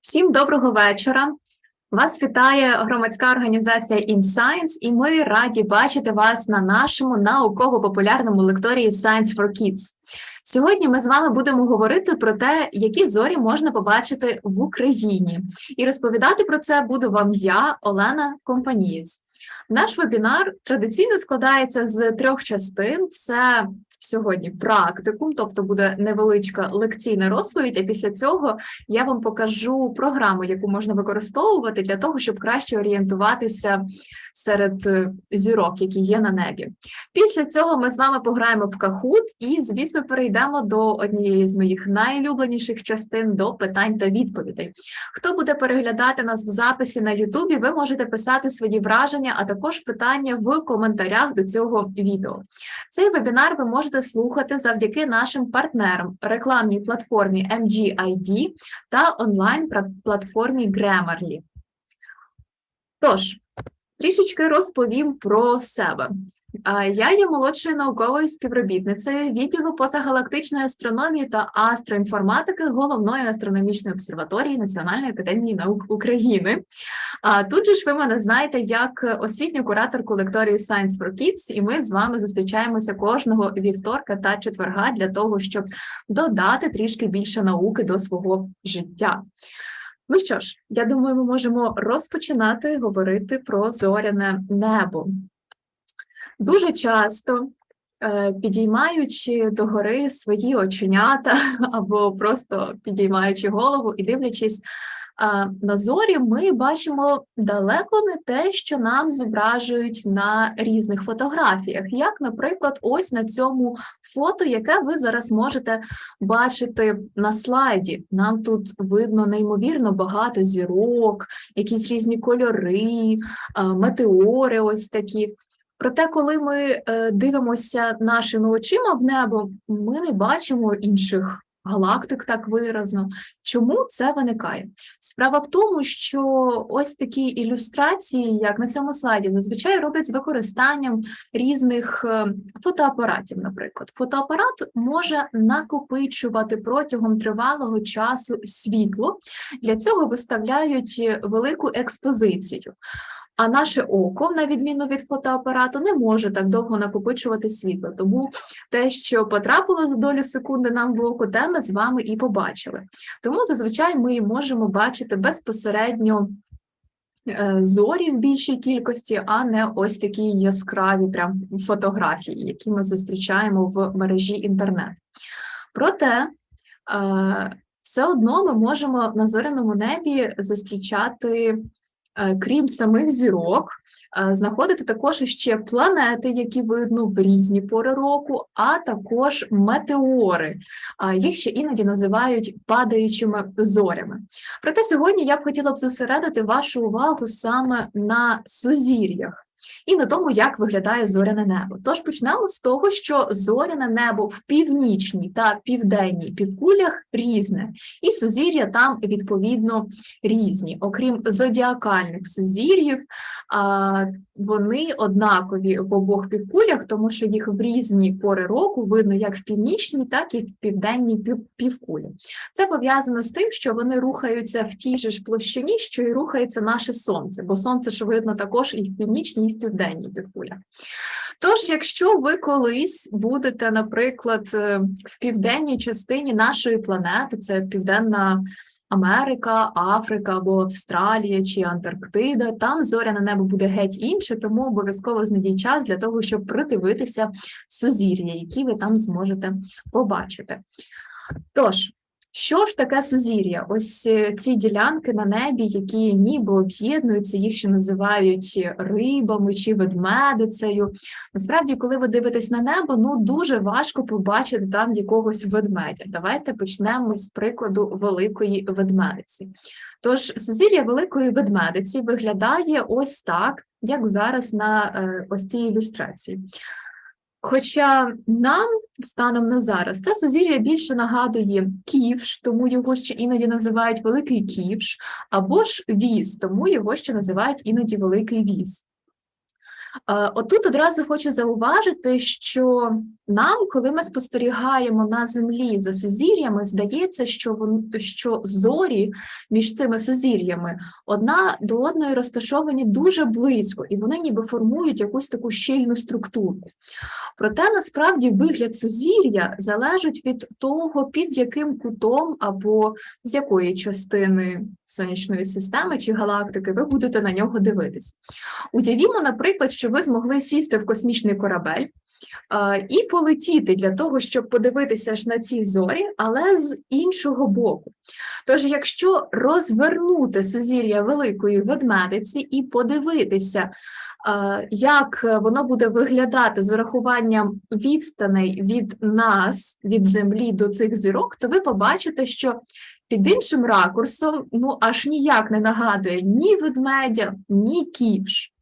Всім доброго вечора. Вас вітає громадська організація InScience, і ми раді бачити вас на нашому науково-популярному лекторії Science for Kids. Сьогодні ми з вами будемо говорити про те, які зорі можна побачити в Україні, і розповідати про це буду вам я, Олена Компанієць. Наш вебінар традиційно складається з трьох частин: це сьогодні практикум, тобто буде невеличка лекційна розповідь. А після цього я вам покажу програму, яку можна використовувати для того, щоб краще орієнтуватися серед е, зірок, які є на небі. Після цього ми з вами пограємо в Кахут і, звісно, перейдемо до однієї з моїх найлюбленіших частин до питань та відповідей. Хто буде переглядати нас в записі на Ютубі, ви можете писати свої враження, а також питання в коментарях до цього відео. Цей вебінар ви можете слухати завдяки нашим партнерам рекламній платформі MGID та онлайн-платформі Grammarly. Тож, трішечки розповім про себе. Я є молодшою науковою співробітницею відділу позагалактичної астрономії та астроінформатики головної астрономічної обсерваторії Національної академії наук України. А тут же ж ви мене знаєте як освітню кураторку лекторії Science for Kids, і ми з вами зустрічаємося кожного вівторка та четверга для того, щоб додати трішки більше науки до свого життя. Ну що ж, я думаю, ми можемо розпочинати говорити про зоряне небо. Дуже часто, е, підіймаючи догори свої оченята або просто підіймаючи голову і дивлячись на зорі, ми бачимо далеко не те, що нам зображують на різних фотографіях, як, наприклад, ось на цьому фото, яке ви зараз можете бачити на слайді. Нам тут видно неймовірно багато зірок, якісь різні кольори, метеори, ось такі. Проте, коли ми е, дивимося нашими очима в небо, ми не бачимо інших галактик так виразно. Чому це виникає? Справа в тому, що ось такі ілюстрації, як на цьому слайді, зазвичай роблять з використанням різних е, фотоапаратів. Наприклад, фотоапарат може накопичувати протягом тривалого часу світло. Для цього виставляють велику експозицію. А наше око, на відміну від фотоапарату, не може так довго накопичувати світло. Тому те, що потрапило за долю секунди нам в око, те ми з вами і побачили. Тому зазвичай ми можемо бачити безпосередньо. Е, зорі в більшій кількості, а не ось такі яскраві прям фотографії, які ми зустрічаємо в мережі інтернет. Проте е, все одно ми можемо на зоряному небі зустрічати крім самих зірок, е, знаходити також ще планети, які видно в різні пори року, а також метеори. Їх ще іноді називають падаючими зорями. Проте сьогодні я б хотіла б зосередити вашу увагу саме на сузір'ях і на тому, як виглядає зоряне небо. Тож почнемо з того, що зоряне небо в північній та південній півкулях різне, і сузір'я там відповідно різні. Окрім зодіакальних сузір'їв, вони однакові в обох півкулях, тому що їх в різні пори року видно як в північній, так і в південній півкулі. Це пов'язано з тим, що вони рухаються в тій же ж площині, що і рухається наше сонце, бо сонце ж видно також і в північній, і в південній півкулях. Тож, якщо ви колись будете, наприклад, е, в південній частині нашої планети, це південна Америка, Африка або Австралія чи Антарктида, там зоряне небо буде геть інше, тому обов'язково знайдіть час для того, щоб придивитися сузір'я, які ви там зможете побачити. Тож, що ж таке сузір'я? Ось е, ці ділянки на небі, які ніби об'єднуються, їх ще називають рибами чи ведмедицею. Насправді, коли ви дивитесь на небо, ну дуже важко побачити там якогось ведмедя. Давайте почнемо з прикладу великої ведмедиці. Тож сузір'я великої ведмедиці виглядає ось так, як зараз на е, ось цій ілюстрації. Хоча нам станом на зараз це сузір'я більше нагадує ківш, тому його ще іноді називають великий ківш, або ж віз, тому його ще називають іноді великий віз. Е, Отут одразу хочу зауважити, що нам, коли ми спостерігаємо на землі за сузір'ями, здається, що вон, що зорі між цими сузір'ями одна до одної розташовані дуже близько, і вони ніби формують якусь таку щільну структуру. Проте насправді вигляд сузір'я залежить від того, під яким кутом або з якої частини сонячної системи чи галактики ви будете на нього дивитись. Уявімо, наприклад, що ви змогли сісти в космічний корабель і полетіти для того, щоб подивитися ж на ці зорі, але з іншого боку. Тож, якщо розвернути сузір'я великої ведмедиці і подивитися, як воно буде виглядати з урахуванням відстаней від нас, від землі до цих зірок, то ви побачите, що під іншим ракурсом ну аж ніяк не нагадує ні ведмедя, ні ківш.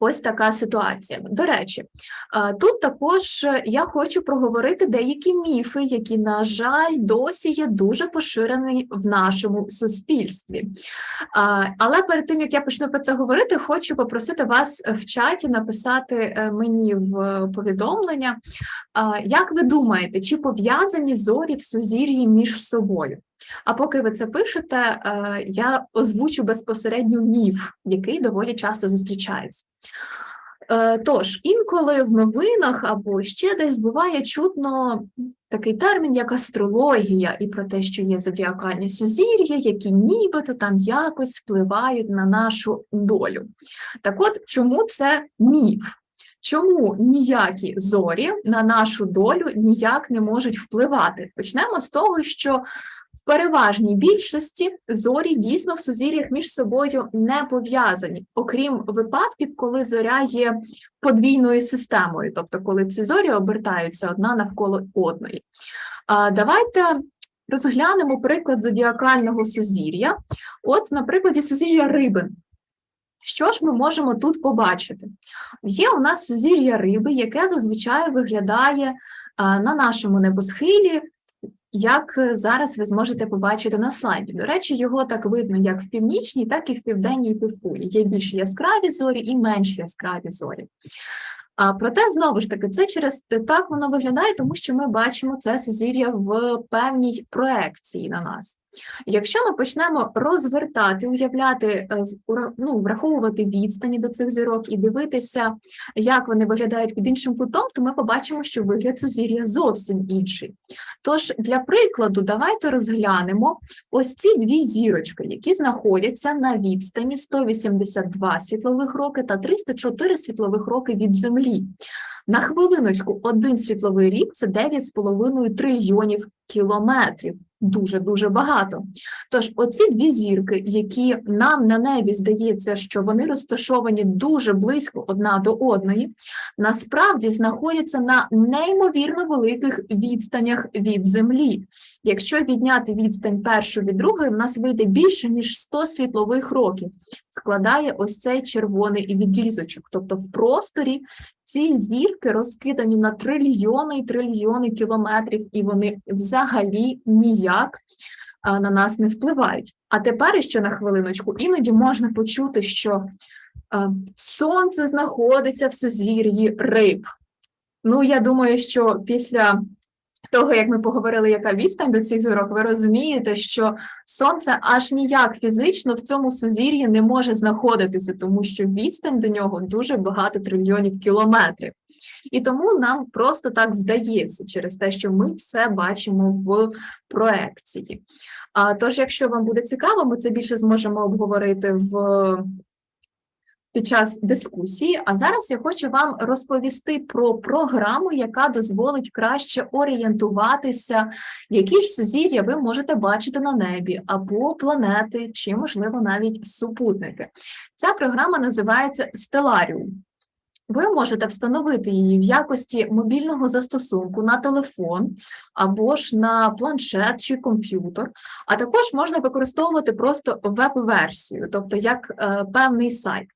Ось така ситуація. До речі, е, тут також я хочу проговорити деякі міфи, які, на жаль, досі є дуже поширені в нашому суспільстві. Е, Але перед тим як я почну про це говорити, хочу попросити вас в чаті написати е, мені в повідомлення, як ви думаєте, чи пов'язані зорі в сузір'ї між собою? А поки ви це пишете, е, я озвучу безпосередньо міф, який доволі часто зустрічається. Е, Тож, інколи в новинах або ще десь буває чутно такий термін, як астрологія, і про те, що є зодіакальні сузір'я, які нібито там якось впливають на нашу долю. Так от, чому це міф? Чому ніякі зорі на нашу долю ніяк не можуть впливати? Почнемо з того, що переважній більшості зорі дійсно в сузір'ях між собою не пов'язані, окрім випадків, коли зоря є подвійною системою, тобто коли ці зорі обертаються одна навколо одної. Давайте розглянемо приклад зодіакального сузір'я. От, на прикладі сузір'я риби. Що ж ми можемо тут побачити? Є у нас сузір'я риби, яке зазвичай виглядає на нашому небосхилі як е, зараз ви зможете побачити на слайді. До речі, його так видно як в північній, так і в південній півкулі. Є більш яскраві зорі і менш яскраві зорі. А проте, знову ж таки, це через е, так воно виглядає, тому що ми бачимо це сузір'я в певній проекції на нас. Якщо ми почнемо розвертати, уявляти, е, ну, враховувати відстані до цих зірок і дивитися, як вони виглядають під іншим кутом, то ми побачимо, що вигляд сузір'я зовсім інший. Тож, для прикладу, давайте розглянемо ось ці дві зірочки, які знаходяться на відстані 182 світлових роки та 304 світлових роки від Землі. На хвилиночку, один світловий рік це 9,5 трильйонів кілометрів дуже дуже багато. Тож, оці дві зірки, які нам на небі здається, що вони розташовані дуже близько одна до одної, насправді знаходяться на неймовірно великих відстанях від Землі. Якщо відняти відстань першу від другої, в нас вийде більше ніж 100 світлових років. Складає ось цей червоний відрізочок. Тобто в просторі ці зірки розкидані на трильйони і трильйони кілометрів, і вони взагалі ніяк на нас не впливають. А тепер ще на хвилиночку, іноді можна почути, що сонце знаходиться в сузір'ї риб. Ну, я думаю, що після того, як ми поговорили, яка відстань до цих зірок, ви розумієте, що сонце аж ніяк фізично в цьому сузір'ї не може знаходитися, тому що відстань до нього дуже багато трильйонів кілометрів. І тому нам просто так здається через те, що ми все бачимо в проекції. А тож, якщо вам буде цікаво, ми це більше зможемо обговорити в під час дискусії. А зараз я хочу вам розповісти про програму, яка дозволить краще орієнтуватися, які ж сузір'я ви можете бачити на небі, або планети, чи, можливо, навіть супутники. Ця програма називається Stellarium. Ви можете встановити її в якості мобільного застосунку на телефон або ж на планшет чи комп'ютер, а також можна використовувати просто веб-версію, тобто як е, певний сайт.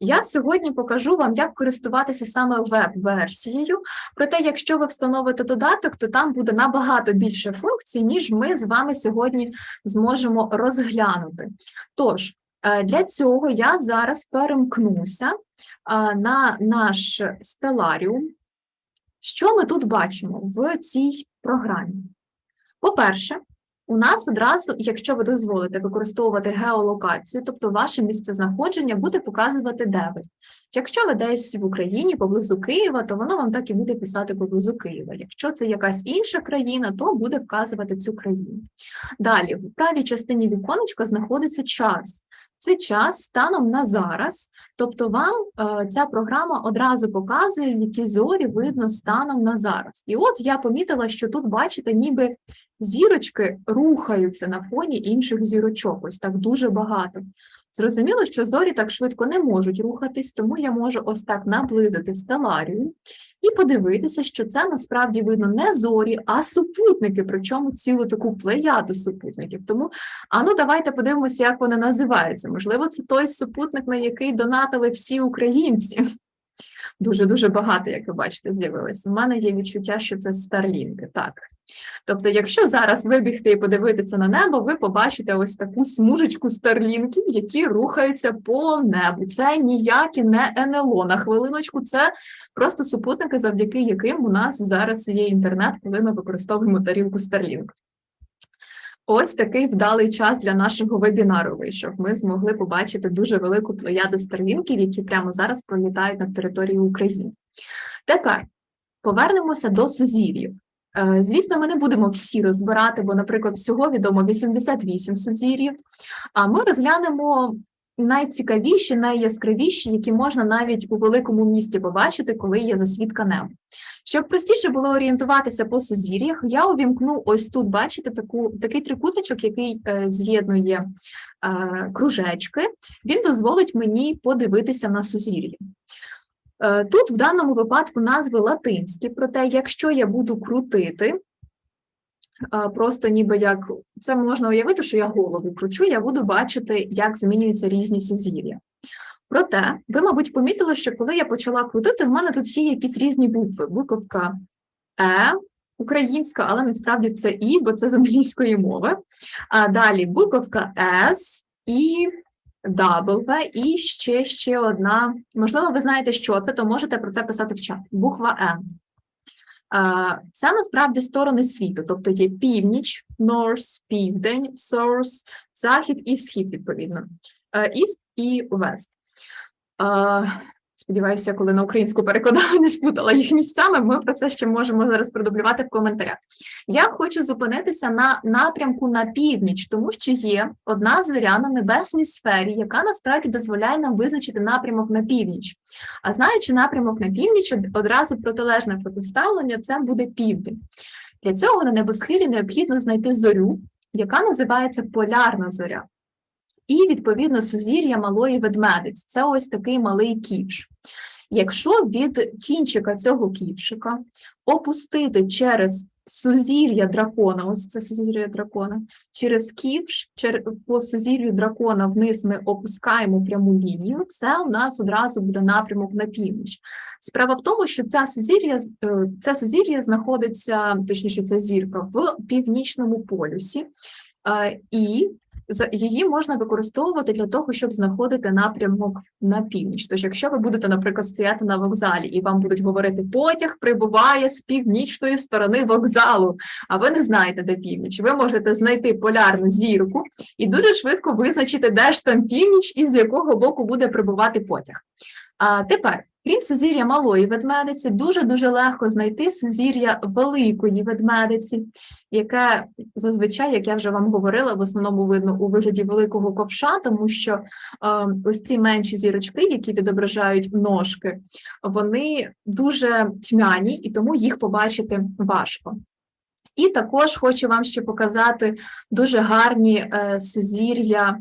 Я сьогодні покажу вам, як користуватися саме веб-версією. Проте, якщо ви встановите додаток, то там буде набагато більше функцій, ніж ми з вами сьогодні зможемо розглянути. Тож, Е, Для цього я зараз перемкнуся на наш стеларіум. Що ми тут бачимо в цій програмі? По-перше, у нас одразу, якщо ви дозволите використовувати геолокацію, тобто ваше місце знаходження буде показувати, де ви. Якщо ви десь в Україні поблизу Києва, то воно вам так і буде писати поблизу Києва. Якщо це якась інша країна, то буде вказувати цю країну. Далі, в правій частині віконечка знаходиться час. Це час станом на зараз, тобто вам е, ця програма одразу показує, які зорі видно станом на зараз. І от я помітила, що тут, бачите, ніби зірочки рухаються на фоні інших зірочок, ось так дуже багато. Зрозуміло, що зорі так швидко не можуть рухатись, тому я можу ось так наблизити стеларію і подивитися, що це насправді видно не зорі, а супутники, причому цілу таку плеяду супутників. Тому ану, давайте подивимося, як вони називаються. Можливо, це той супутник, на який донатили всі українці. Дуже дуже багато, як ви бачите, з'явилось. У мене є відчуття, що це старлінки. Так. Тобто, якщо зараз вибігти і подивитися на небо, ви побачите ось таку смужечку старлінків, які рухаються по небу. Це ніякі не НЛО. На хвилиночку, це просто супутники, завдяки яким у нас зараз є інтернет, коли ми використовуємо тарілку Starlink. Ось такий вдалий час для нашого вебінару вийшов. Ми змогли побачити дуже велику плеяду сторінків, які прямо зараз пролітають на території України. Тепер повернемося до сузір'їв. Е, Звісно, ми не будемо всі розбирати, бо, наприклад, всього відомо 88 сузір'їв. А ми розглянемо найцікавіші, найяскравіші, які можна навіть у великому місті побачити, коли є засвідка неба. Щоб простіше було орієнтуватися по сузір'ях, я увімкну ось тут, бачите, таку, такий трикутничок, який е, з'єднує е, кружечки. Він дозволить мені подивитися на сузір'я. Е, Тут в даному випадку назви латинські, проте, якщо я буду крутити, просто ніби як це можна уявити, що я голову кручу, я буду бачити, як змінюються різні сузір'я. Проте, ви, мабуть, помітили, що коли я почала крутити, в мене тут всі якісь різні букви. Буковка Е, українська, але насправді це І, бо це з англійської мови. А далі буковка С і W, і ще ще одна. Можливо, ви знаєте, що це, то можете про це писати в чат. Буква Н. Е, Це насправді сторони світу, тобто є північ, North, південь, Source, захід і схід, відповідно, Е, East і West. Сподіваюся, коли на українську перекладала, не спутала їх місцями. Ми про це ще можемо зараз продублювати в коментарях. Я хочу зупинитися на напрямку на північ, тому що є одна зоря на небесній сфері, яка насправді дозволяє нам визначити напрямок на північ. А знаючи напрямок на північ, одразу протилежне протиставлення це буде південь. Для цього на небосхилі необхідно знайти зорю, яка називається полярна зоря. І відповідно сузір'я малої ведмедиць. Це ось такий малий ківш. Якщо від кінчика цього ківшика опустити через сузір'я дракона, ось це сузір'я дракона, через ківш, по сузір'ю дракона вниз ми опускаємо пряму лінію, це у нас одразу буде напрямок на північ. Справа в тому, що ця сузір'я, це сузір'я знаходиться, точніше, ця зірка в північному полюсі, е, і її можна використовувати для того, щоб знаходити напрямок на північ. Тож, якщо ви будете, наприклад, стояти на вокзалі і вам будуть говорити, потяг прибуває з північної сторони вокзалу, а ви не знаєте, де північ, ви можете знайти полярну зірку і дуже швидко визначити, де ж там північ і з якого боку буде прибувати потяг. А тепер, крім сузір'я малої ведмедиці, дуже дуже легко знайти сузір'я великої ведмедиці, яке зазвичай, як я вже вам говорила, в основному видно у вигляді великого ковша, тому що е, ось ці менші зірочки, які відображають ножки, вони дуже тьмяні, і тому їх побачити важко. І також хочу вам ще показати дуже гарні е, сузір'я,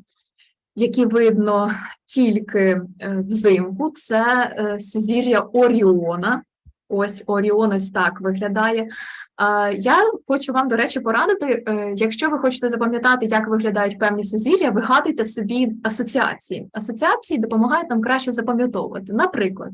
які видно тільки е, взимку. Це е, сузір'я Оріона. Ось Оріон ось так виглядає. Я хочу вам, до речі, порадити, е, якщо ви хочете запам'ятати, як виглядають певні сузір'я, вигадуйте собі асоціації. Асоціації допомагають нам краще запам'ятовувати. Наприклад,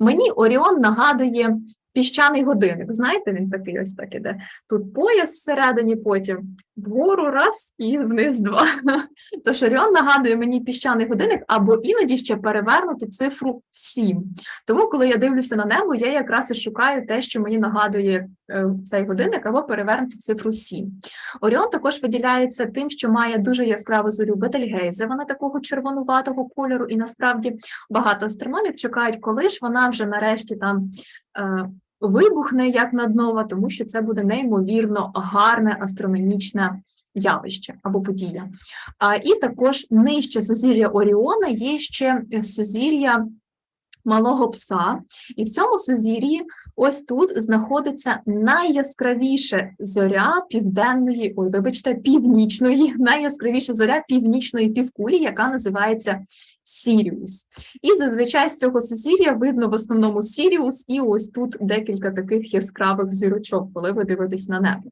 мені Оріон нагадує піщаний годинник. Знаєте, він такий ось так іде. Тут пояс всередині, потім вгору раз і вниз два. Тож Оріон нагадує мені піщаний годинник, або іноді ще перевернути цифру 7. Тому, коли я дивлюся на небо, я якраз і шукаю те, що мені нагадує е, цей годинник, або перевернути цифру 7. Оріон також виділяється тим, що має дуже яскраву зорю Бетельгейзе, вона такого червонуватого кольору, і насправді багато астрономів чекають, коли ж вона вже нарешті там. Вибухне як наднова, тому що це буде неймовірно гарне астрономічне явище або подія. А, І також нижче сузір'я Оріона є ще сузір'я малого пса, і в цьому сузір'ї ось тут знаходиться найяскравіша зоря південної, ой, вибачте, північної, найяскравіша зоря північної півкулі, яка називається Сіріус. І зазвичай з цього сузір'я видно в основному Сіріус, і ось тут декілька таких яскравих зірочок, коли ви дивитесь на небо.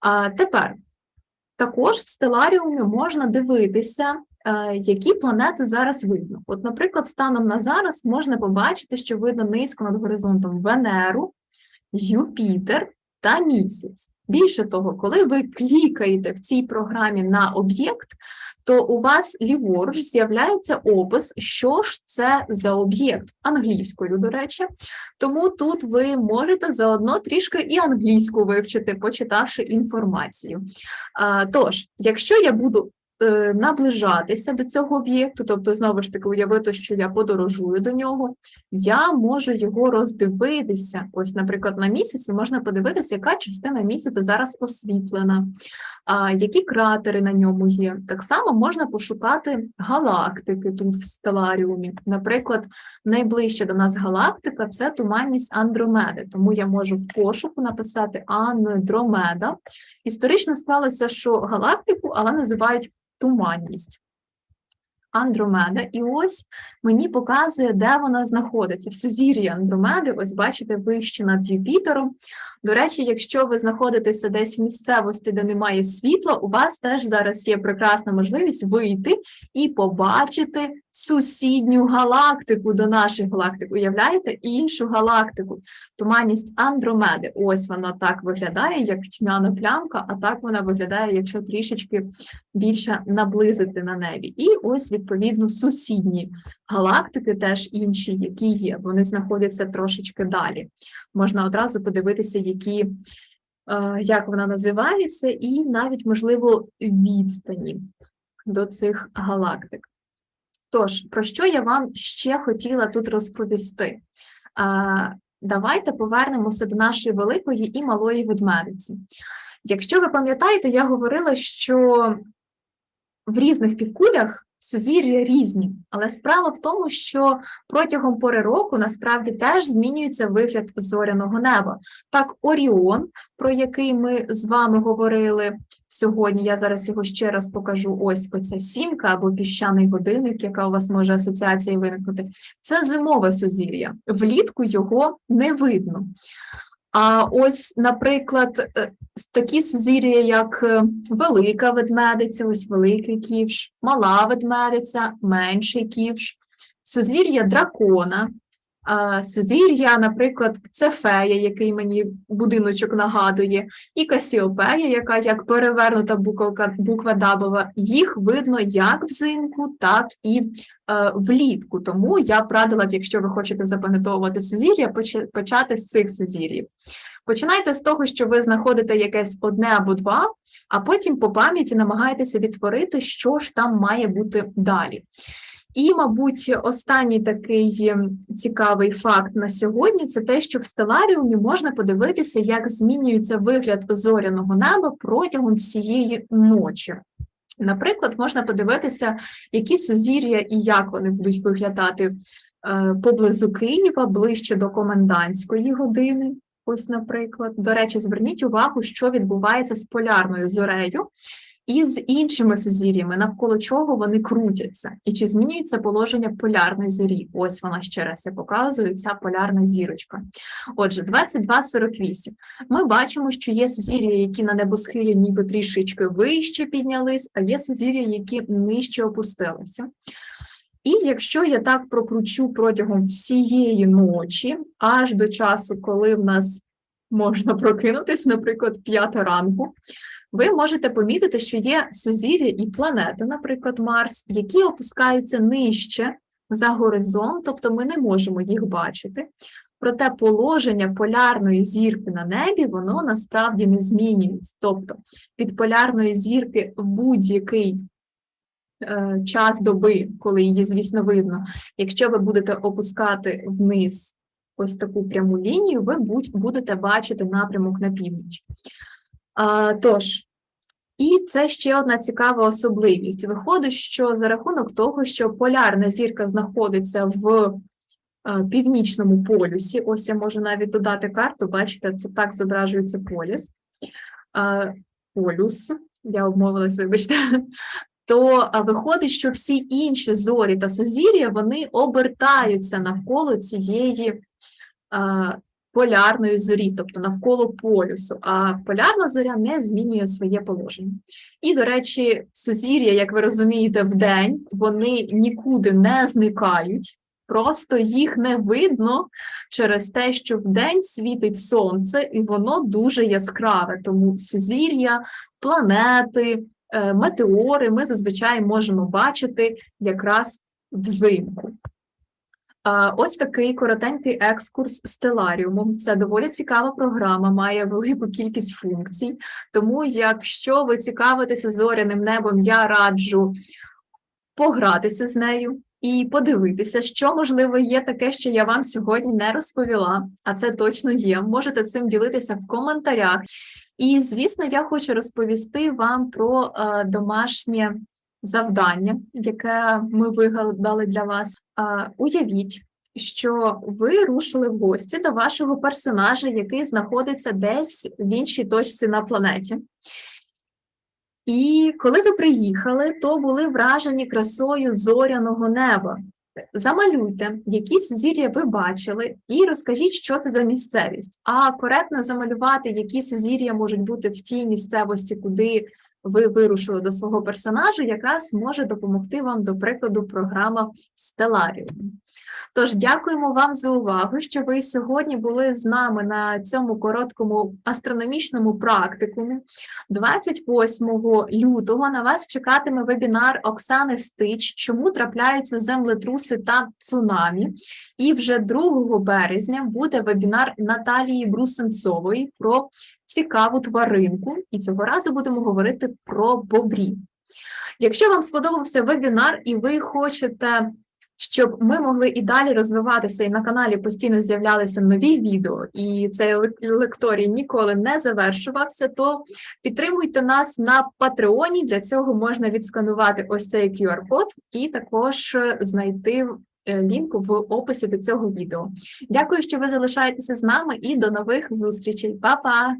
А тепер також в стеларіумі можна дивитися, е, які планети зараз видно. От, наприклад, станом на зараз можна побачити, що видно низько над горизонтом Венеру, Юпітер та місяць. Більше того, коли ви клікаєте в цій програмі на об'єкт, то у вас ліворуч з'являється опис, що ж це за об'єкт англійською, до речі. Тому тут ви можете заодно трішки і англійську вивчити, почитавши інформацію. Тож, якщо я буду наближатися до цього об'єкту, тобто, знову ж таки, уявити, що я подорожую до нього, я можу його роздивитися. Ось, наприклад, на місяці можна подивитися, яка частина місяця зараз освітлена, які кратери на ньому є. Так само можна пошукати галактики тут в стеларіумі. Наприклад, найближча до нас галактика це туманність Андромеди, тому я можу в пошуку написати Андромеда. Історично склалося, що галактику, але називають туманність. Андромеда, і ось мені показує, де вона знаходиться. В сузір'ї Андромеди, ось бачите, вище над Юпітером. До речі, якщо ви знаходитеся десь в місцевості, де немає світла, у вас теж зараз є прекрасна можливість вийти і побачити сусідню галактику до нашої галактики. Уявляєте, іншу галактику, туманність Андромеди. Ось вона так виглядає, як тьмяна плямка, а так вона виглядає, якщо трішечки більше наблизити на небі. І ось, відповідно, сусідні галактики, теж інші, які є. Вони знаходяться трошечки далі. Можна одразу подивитися, які. Е, як вона називається, і навіть, можливо, відстані до цих галактик. Тож, про що я вам ще хотіла тут розповісти? Давайте повернемося до нашої великої і малої ведмедиці. Якщо ви пам'ятаєте, я говорила, що в різних півкулях Сузір'я різні, але справа в тому, що протягом пори року насправді теж змінюється вигляд зоряного неба. Так, Оріон, про який ми з вами говорили сьогодні, я зараз його ще раз покажу. Ось оця сімка або піщаний годинник, яка у вас може асоціація виникнути. Це зимове сузір'я. Влітку його не видно. А ось, наприклад, е, такі сузір'я, як е, велика ведмедиця, ось великий ківш, мала ведмедиця, менший ківш, сузір'я дракона, Сузір'я, наприклад, Цефея, який мені будиночок нагадує, і Касіопея, яка як перевернута буква буква Дабова, їх видно як взимку, так і влітку. Тому я б радила якщо ви хочете запам'ятовувати сузір'я, почати з цих сузір'їв. Починайте з того, що ви знаходите якесь одне або два, а потім по пам'яті намагаєтеся відтворити, що ж там має бути далі. І, мабуть, останній такий ем, цікавий факт на сьогодні це те, що в стеларіумі можна подивитися, як змінюється вигляд зоряного неба протягом всієї ночі. Наприклад, можна подивитися, які сузір'я і як вони будуть виглядати е, поблизу Києва, ближче до комендантської години. Ось, наприклад, до речі, зверніть увагу, що відбувається з полярною зорею і з іншими сузір'ями, навколо чого вони крутяться, і чи змінюється положення полярної зорі? Ось вона ще раз я показую, ця полярна зірочка. Отже, 22,48. Ми бачимо, що є сузір'я, які на небосхилі ніби трішечки вище піднялись, а є сузір'я, які нижче опустилися. І якщо я так прокручу протягом всієї ночі, аж до часу, коли в нас можна прокинутись, наприклад, п'ята ранку, ви можете помітити, що є сузір'я і планети, наприклад, Марс, які опускаються нижче за горизонт, тобто ми не можемо їх бачити. Проте положення полярної зірки на небі воно насправді не змінюється. Тобто від полярної зірки в будь-який е, час доби, коли її, звісно, видно, якщо ви будете опускати вниз ось таку пряму лінію, ви будете бачити напрямок на північ. А, тож, і це ще одна цікава особливість. Виходить, що за рахунок того, що полярна зірка знаходиться в е, північному полюсі, ось я можу навіть додати карту, бачите, це так зображується полюс, е, полюс, я обмовилась, вибачте, то е, виходить, що всі інші зорі та сузір'я, вони обертаються навколо цієї полярної зорі, тобто навколо полюсу, а полярна зоря не змінює своє положення. І, до речі, сузір'я, як ви розумієте, вдень вони нікуди не зникають, просто їх не видно через те, що вдень світить сонце, і воно дуже яскраве, тому сузір'я, планети, е, метеори ми зазвичай можемо бачити якраз взимку. Ось такий коротенький екскурс стеларіумом. Це доволі цікава програма, має велику кількість функцій. Тому, якщо ви цікавитеся зоряним небом, я раджу погратися з нею і подивитися, що можливо є таке, що я вам сьогодні не розповіла. А це точно є. Можете цим ділитися в коментарях. І, звісно, я хочу розповісти вам про е, домашнє завдання, яке ми вигадали для вас. Уявіть, що ви рушили в гості до вашого персонажа, який знаходиться десь в іншій точці на планеті. І коли ви приїхали, то були вражені красою зоряного неба. Замалюйте, які сузір'я ви бачили, і розкажіть, що це за місцевість. А коректно замалювати, які сузір'я можуть бути в тій місцевості, куди ви вирушили до свого персонажа, якраз може допомогти вам, до прикладу, програма Stellarium. Тож дякуємо вам за увагу, що ви сьогодні були з нами на цьому короткому астрономічному практикумі. 28 лютого на вас чекатиме вебінар Оксани Стич, чому трапляються землетруси та цунамі. І вже 2 березня буде вебінар Наталії Брусенцової про цікаву тваринку, і цього разу будемо говорити про бобрів. Якщо вам сподобався вебінар, і ви хочете, щоб ми могли і далі розвиватися, і на каналі постійно з'являлися нові відео, і цей лекторій ніколи не завершувався, то підтримуйте нас на Патреоні. Для цього можна відсканувати ось цей QR-код і також е, знайти е, лінк в описі до цього відео. Дякую, що ви залишаєтеся з нами, і до нових зустрічей. Па-па!